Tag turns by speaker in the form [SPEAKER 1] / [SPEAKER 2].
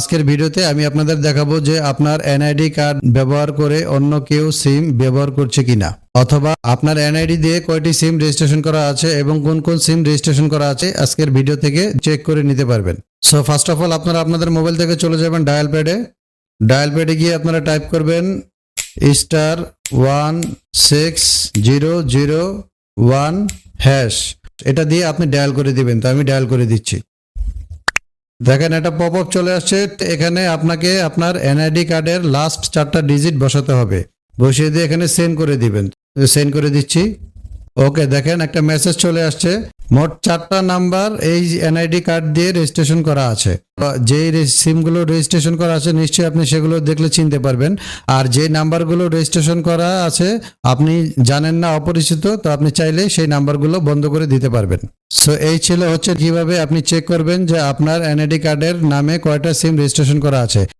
[SPEAKER 1] আজকের ভিডিওতে আমি আপনাদের দেখাবো যে আপনার এনআইডি কার্ড ব্যবহার করে অন্য কেউ সিম ব্যবহার করছে কিনা, অথবা আপনার এনআইডি দিয়ে কয়টি সিম রেজিস্ট্রেশন করা আছে এবং কোন কোন সিম রেজিস্ট্রেশন করা আছে আজকের ভিডিও থেকে চেক করে নিতে পারবেন। সো ফার্স্ট অফ অল আপনারা আপনাদের মোবাইল থেকে চলে যাবেন ডায়াল প্যাডে ডায়াল প্যাডে গিয়ে আপনারা টাইপ করবেন star one six zero zero one hash এটা দিয়ে আপনি ডায়াল করে দিবেন, তো আমি ডায়াল করে দিচ্ছি। দেখেন, একটা পপ আপ চলে আসছে। এখানে আপনাকে আপনার এনআইডি কার্ডের লাস্ট চারটা ডিজিট বসাতে হবে। বসিয়ে দিয়ে এখানে সেন্ড করে দিবেন। সেন্ড করে দিচ্ছি। ওকে দেখেন, একটা মেসেজ চলে আসছে। মোট চারটা নাম্বার এই এনআইডি কার্ড দিয়ে রেজিস্ট্রেশন করা আছে। যেই সিমগুলো রেজিস্ট্রেশন করা আছে, নিশ্চয়ই আপনি সেগুলো দেখলে চিনতে পারবেন। আর যে নাম্বারগুলো রেজিস্ট্রেশন করা আছে, আপনি জানেন না, অপরিচিত, তো আপনি চাইলে সেই নাম্বারগুলো বন্ধ করে দিতে পারবেন। সো এই ছিল হচ্ছে কীভাবে আপনি চেক করবেন যে আপনার এনআইডি কার্ডের নামে কয়টা সিম রেজিস্ট্রেশন করা আছে।